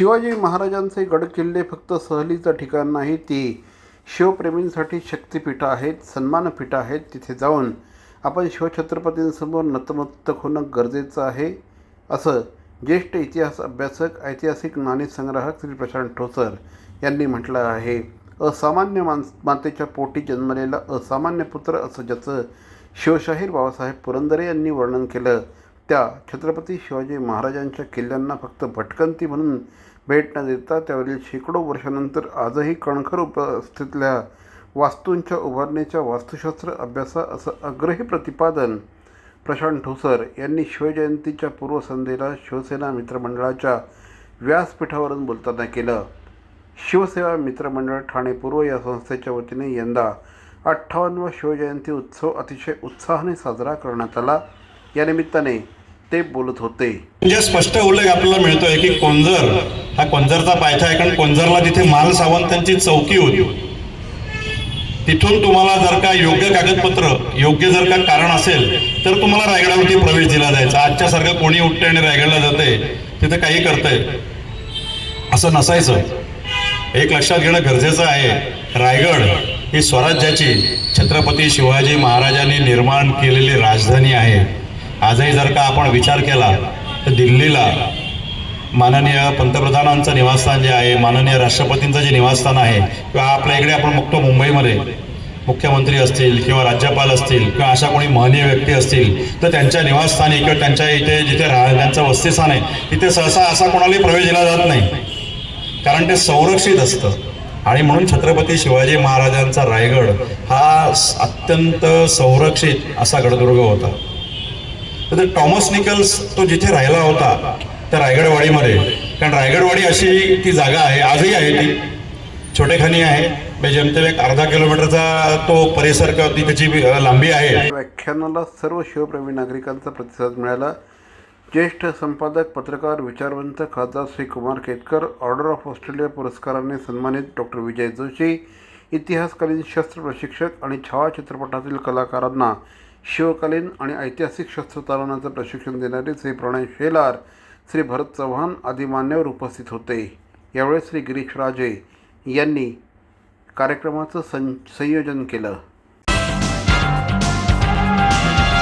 शिवाजी महाराजांचे गडकिल्ले फक्त सहलीचं ठिकाण नाही ती शिवप्रेमींसाठी शक्तिपीठं आहेत सन्मानपीठं आहेत. तिथे जाऊन आपण शिवछत्रपतींसमोर नतमस्तक होणं गरजेचं आहे असं ज्येष्ठ इतिहास अभ्यासक ऐतिहासिक नाणेसंग्राहक श्री प्रशांत ठोसर यांनी म्हटलं आहे. असामान्य माणस मातेच्या पोटी जन्मलेला असामान्य पुत्र असं ज्याचं शिवशाहीर बाबासाहेब पुरंदरे यांनी वर्णन केलं त्या छत्रपती शिवाजी महाराजांच्या किल्ल्यांना फक्त भटकंती म्हणून भेट न देता त्यावरील शेकडो वर्षानंतर आजही कणखर उपस्थितल्या वास्तूंच्या उभारणीच्या वास्तुशास्त्र अभ्यासा असं अग्रही प्रतिपादन प्रशांत ठोसर यांनी शिवजयंतीच्या पूर्वसंध्येला शिवसेना मित्रमंडळाच्या व्यासपीठावरून बोलताना केलं. शिवसेवा मित्रमंडळ ठाणे पूर्व या संस्थेच्या वतीने यंदा अठ्ठावन्नवा शिवजयंती उत्सव अतिशय उत्साहाने साजरा करण्यात आला. या निमित्ताने ते बोलत होते. म्हणजे स्पष्ट उल्लेख आपल्याला मिळतोय की कोंजर हा कोंजरचा पायथा आहे कारण कोंजरला तिथे माल सावंतांची चौकी होती. तिथून तुम्हाला जर का योग्य कागदपत्र योग्य जर का कारण असेल तर तुम्हाला रायगडावरती प्रवेश दिला जायचा. आजच्या सारखं कोणी उठते आणि रायगडला जाते तिथे काही करतंय. असं नसायचं. एक लक्षात घेणं गरजेचं आहे. रायगड ही स्वराज्याची छत्रपती शिवाजी महाराजांनी निर्माण केलेली राजधानी आहे. आजही जर का आपण विचार केला तर दिल्लीला माननीय पंतप्रधानांचं निवासस्थान जे आहे माननीय राष्ट्रपतींचं जे निवासस्थान आहे किंवा आपल्या इकडे आपण बघतो मुंबईमध्ये मुख्यमंत्री असतील किंवा राज्यपाल असतील किंवा अशा कोणी महनीय व्यक्ती असतील तर त्यांच्या निवासस्थानी किंवा त्यांच्या इथे जिथे राह त्यांचं वस्तीस्थान आहे तिथे सहसा असा कोणालाही प्रवेश दिला जात नाही. कारण ते संरक्षित असतं. आणि म्हणून छत्रपती शिवाजी महाराजांचा रायगड हा अत्यंत संरक्षित असा गडदुर्ग होता. तर टॉमस निकल्स तो जिथे राहिला होता त्या रायगडवाडीमध्ये. कारण रायगडवाडी अशी ती जागा आहे आजही आहे ती. छोटेखानी आहे. म्हणजे जेमतेम एक अर्धा किलोमीटरचा तो परिसर किंवा ती त्याची लांबी आहे. व्याख्यानाला सर्व शिवप्रेमी नागरिकांचा प्रतिसाद मिळाला. ज्येष्ठ संपादक पत्रकार विचारवंत खासदार Shri Kumar Ketkar Order of Australia पुरस्काराने सन्मानित डॉक्टर विजय जोशी इतिहासकालीन शस्त्र प्रशिक्षक आणि छावा चित्रपटातील कलाकारांना शिवकालीन आणि ऐतिहासिक शस्त्र चालवण्याचं प्रशिक्षण देणारे श्री प्रणय शेलार श्री भरत चव्हाण आदी मान्यवर उपस्थित होते. यावेळी श्री गिरीश राजे यांनी कार्यक्रमाचं सं संयोजन केलं.